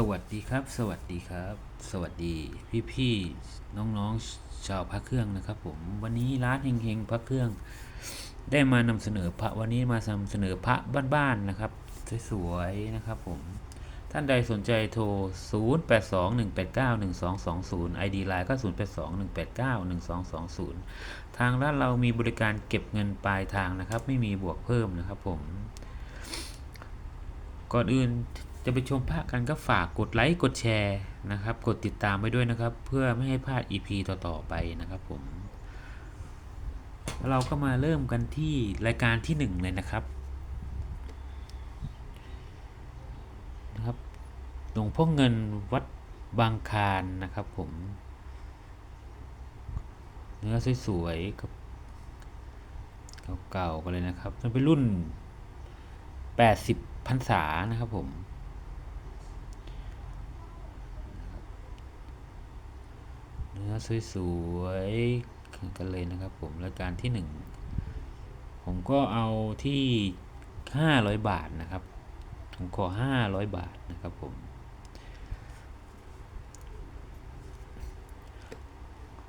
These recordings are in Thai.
สวัสดีครับ สวัสดีครับ สวัสดีพี่พี่ๆน้องๆชาวพระเครื่องนะครับผมวันนี้ร้านเฮงๆพระเครื่อง ได้มานำเสนอพระวันนี้มานำเสนอพระบ้านๆนะครับสวยๆนะครับผมท่านใดสนใจโทร 0821891220 ID ไลน์ก็ 0821891220 ทางร้านเรามีบริการเก็บเงินปลายทางนะครับ ไม่มีบวกเพิ่มนะครับผมก่อนอื่น จะไปชมภาคกันก็ฝากกดไลค์กดแชร์นะครับ กดติดตามไว้ด้วยนะครับ เพื่อไม่ให้พลาด EP ต่อๆไปนะครับผมแล้วเราก็มาเริ่มกันที่รายการที่หนึ่งเลยนะครับนะครับหลวงพ่อเงินวัดบางคารนะครับผม เนื้อสวยๆกับเก่าๆกันเลยนะครับมันเป็นรุ่น 80พรรษานะครับผม เนื้อสวยๆกันเลยนะครับผมรายการที่หนึ่งผมก็เอาที่ 500 บาทนะครับ ผมขอ 500 บาทนะครับผม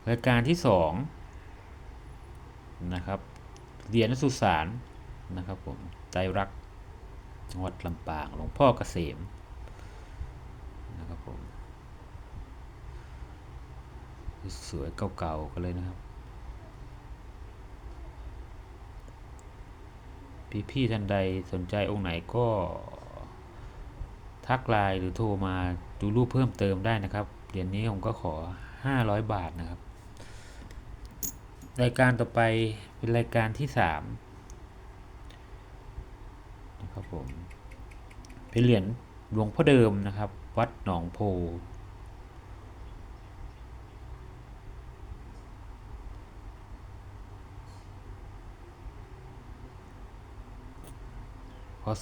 รายการที่สองนะครับเหรียญสุสานนะครับผมใจรักจังหวัดลำปางหลวงพ่อเกษมนะครับผม สวยเก่าๆกันเลยนะครับ พี่ๆท่านใดสนใจองค์ไหนก็ทักไลน์หรือโทรมาดูรูปเพิ่มเติมได้นะครับเหรียญนี้ผมก็ขอ 500 บาทนะครับ รายการต่อไปเป็นรายการที่3นะครับผมเป็นเหรียญหลวงพ่อเดิมนะครับ วัดหนองโพ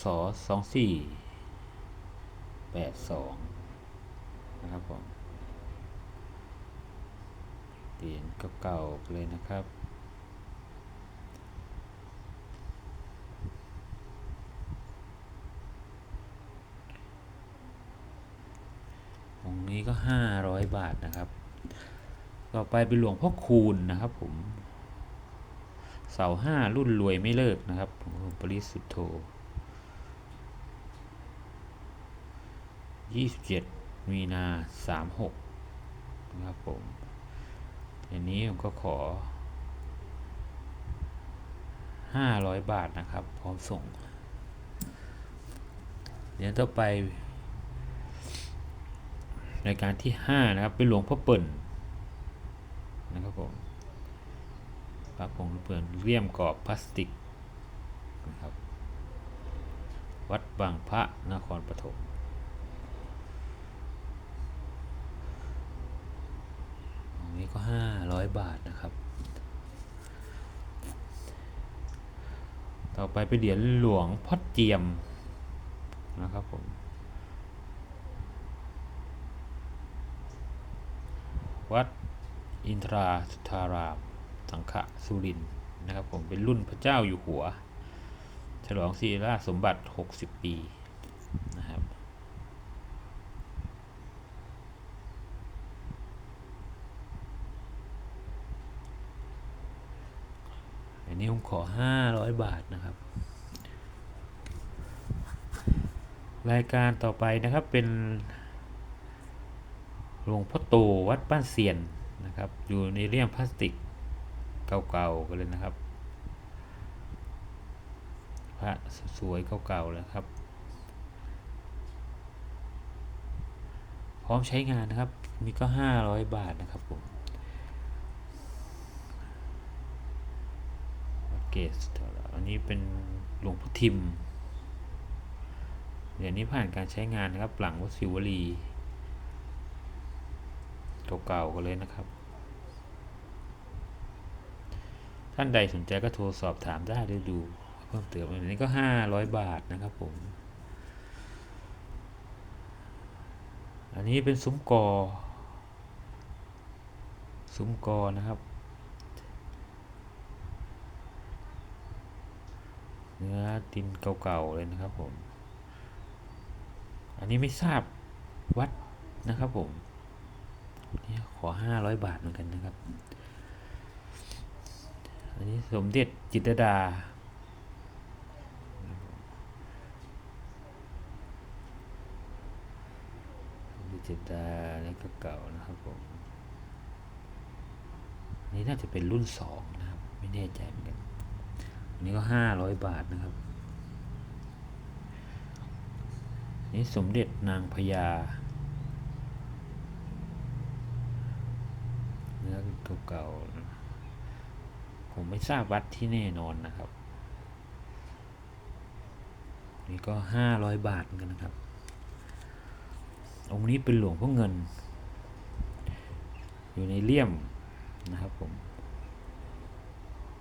ศสองสี่แปดสองนะครับผมเหรียญเก่าๆเลยนะครับองนี้ก็ห้าร้อยบาทนะครับ ต่อไปเป็นหลวงพ่อคูณนะครับผมเสาห้ารุ่นรวยไม่เลิกนะครับของปริสุทธโธ ยี่สิบเจ็ดมีนาสามหกนะครับผมอันนี้ผมก็ขอห้าร้อยบาทนะครับ พร้อมส่ง เดี๋ยวต่อไป รายการที่ 5 นะครับ เป็นหลวงพ่อเปิ่นนะครับผมพระผงเปิ่นเลี่ยมกรอบพลาสติกนะครับ วัดบางพระนครปฐม อันนี้ก็500บาทนะครับ ต่อไปเป็นเหรียญหลวงพ่อเจียมนะครับผมวัดอินทราสุธารามสังฆสุรินทร์นะครับผมเป็นรุ่นพระเจ้าอยู่หัว ฉลองศิริราสมบัติ 60 ปีนะครับ อั นนี้ผมขอ 500 บาทนะครับ รายการต่อไปนะครับเป็นหลวงพ่อโตวัดบ้านเซียนนะครับ อยู่ในเลี่ยมพลาสติกเก่าๆกันเลยนะครับ พระสวยเก่าๆแล้วครับ พร้อมใช้งานนะครับมีก็ 500 บาทนะครับผม เกสอันนี้เป็นหลวงพ่อทิมเดี๋ยวนี้ผ่านการใช้งานนะครับ หลังวัดศิวลีเก่าๆกันเลยนะครับ ท่านใดสนใจก็โทรสอบถามได้หรือดู เพิ่มเติมอันนี้ก็ 500 บาทนะครับผม อันนี้เป็นซุ้มกอ ซุ้มกอนะครับ เนื้อดินเก่าๆเลยนะครับผม อันนี้ไม่ทราบวัดนะครับผมนี่ขอห้าร้อยบาทเหมือนกันนะครับ อันนี้สมเด็จจิตรดา สมเด็จจิตรดานี่ก็เก่านะครับผมนนี้น่าจะเป็นรุ่นสองนะครับ ไม่แน่ใจเหมือนกัน อันนี้ก็ห้าร้อยบาทนะครับ นี่สมเด็จนางพญาเนื้อเก่า ผมไม่ทราบวัดที่แน่นอนนะครับ นี่ก็ห้าร้อยบาทเหมือนกันนะครับ องค์นี้เป็นหลวงพ่อเงิน อยู่ในเลี่ยมนะครับผม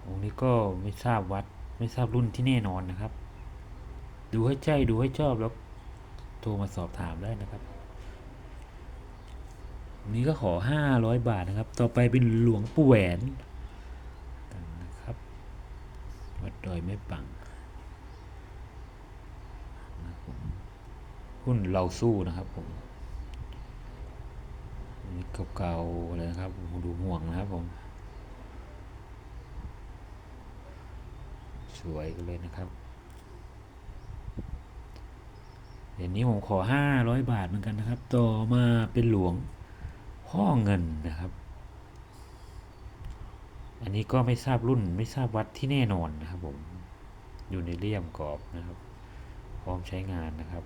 องค์นี้ก็ไม่ทราบวัดไม่ทราบรุ่นที่แน่นอนนะครับ ดูให้ใจดูให้ชอบแล้วโทรมาสอบถามได้นะครับอันนี้ก็ขอห้าร้อยบาทนะครับ ต่อไปเป็นหลวงปู่แหวนกันนะครับ วัดดอยแม่ปังนะผมหุ้นเราสู้นะครับผมนี่เก่าๆเลยนะครับผมดูห่วงนะครับผม วยกันเลยนะครับเดี๋ยวนี้ผมขอห้าร้อยบาทเหมือนกันนะครับ ต่อมาเป็นหลวงพ่อเงินนะครับ อันนี้ก็ไม่ทราบรุ่นไม่ทราบวัดที่แน่นอนนะครับผม อยู่ในเลี่ยมกรอบนะครับ พร้อมใช้งานนะครับ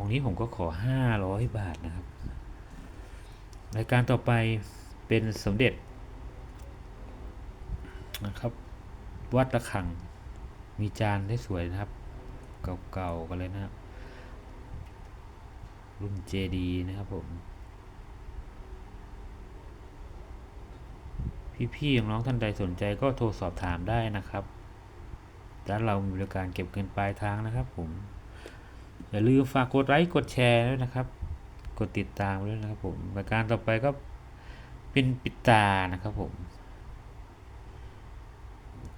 องนี้ผมก็ขอห้าร้อยบาทนะครับ รายการต่อไปเป็นสมเด็จนะครับ วัดระฆังมีจานได้สวยนะครับ เก่าๆกันเลยนะครับรุ่นเจดีนะครับผม พี่ๆน้องท่านใดสนใจก็โทรสอบถามได้นะครับร้านเรามีบริการเก็บเงินปลายทางนะครับผม อย่าลืมฝากกดไลค์กดแชร์ด้วยนะครับ กดติดตามด้วยนะครับผมรายการต่อไปก็เป็นปิดตานะครับผม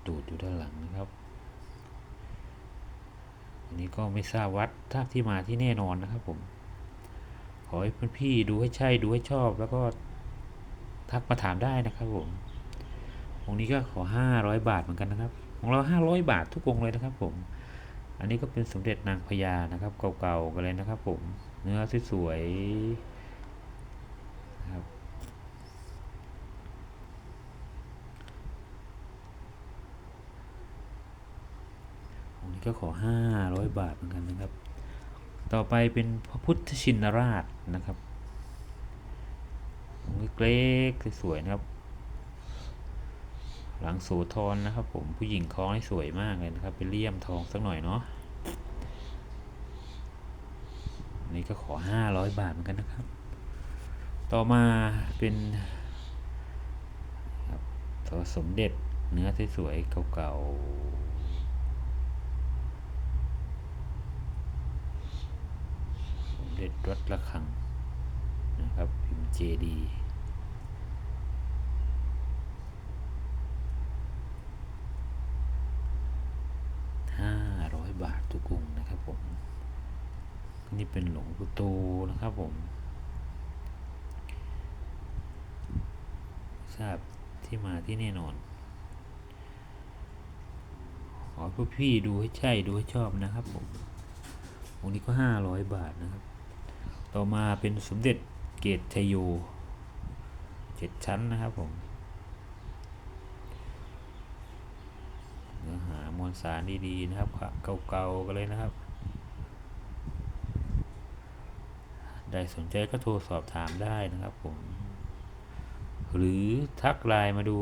ตูดอยู่ด้านหลังนะครับ อันนี้ก็ไม่ทราบวัดท่าที่มาที่แน่นอนนะครับผม ขอให้เพื่อนพี่ดูให้ใช่ดูให้ชอบ แล้วก็ทักมาถามได้นะครับผมองนี้ก็ขอห้าร้อยบาทเหมือนกันนะครับ ของเราห้าร้อยบาททุกองเลยนะครับผม อันนี้ก็เป็นสมเด็จนางพญานะครับเก่าๆกันเลยนะครับ ผมเนื้อสวยๆนะครับอันนี้ก็ขอห้าร้อยบาทเหมือนกันนะครับ ต่อไปเป็นพระพุทธชินราชนะครับองค์เล็กๆสวยๆนะครับ หลังโสธรนะครับ ผมผู้หญิงคล้องให้สวยมากเลยนะครับเป็นเลี่ยมทองสักหน่อยเนาะนี้ก็ขอห้าร้อยบาทเหมือนกันนะครับ ต่อมาเป็นตัวสมเด็จเนื้อสวยๆเก่าๆ สมเด็จวัดระฆังนะครับพิมพ์เจดีห้าร้อยบา ทุกองนะครับผม นี่เป็นหลวงปู่โตนะครับผม ทราบที่มาที่แน่นอน ขอพวกพี่ดูให้ใช่ดูให้ชอบนะครับผมองค์นี้ก็ห้าร้อยบาทนะครับ ต่อมาเป็นสมเด็จเกตชโยเจ็ดชั้นนะครับผม เนื้อหามวล สารดีๆนะครับเก่าๆกันเลยนะครับ ได้สนใจก็โทรสอบถามได้นะครับผม หรือทักไลน์มาดู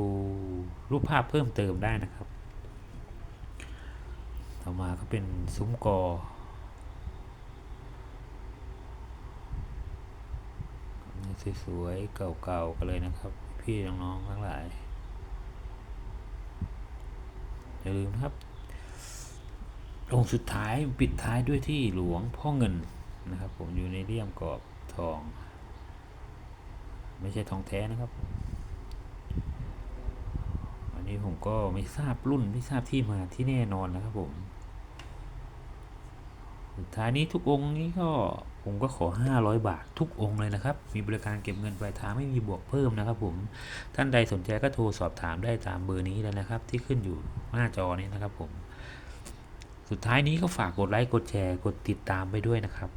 รูปภาพเพิ่มเติมได้นะครับ ต่อมาก็เป็นซุ้มกอสวยๆเก่าๆกันเลยนะครับ พี่น้องๆทั้งหลายอย่าลืมครับ องค์สุดท้ายปิดท้ายด้วยที่หลวงพ่อเงินนะครับผมอยู่ในเลี่ยมกรอบทอง ไม่ใช่ทองแท้นะครับ อันี้ผมก็ไม่ทราบรุ่นไม่ทราบที่มาที่แน่นอนนะครับผมสุดท้ายนี้ทุกองค์นี้ก็ผมก็ขอ 500 บาททุกองค์เลยนะครับ มีบริการเก็บเงินปลายทางไม่มีบวกเพิ่มนะครับ ผมท่านใดสนใจก็โทรสอบถามได้ตามเบอร์นี้เลยนะครับ ที่ขึ้นอยู่หน้าจอนี้นะครับผม สุดท้ายนี้ก็ฝากกดไลค์ กดแชร์ กดติดตามไปด้วยนะครับ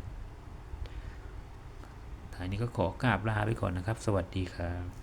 ท้ายนี้ก็ขอกราบลาไปก่อนนะครับ สวัสดีครับ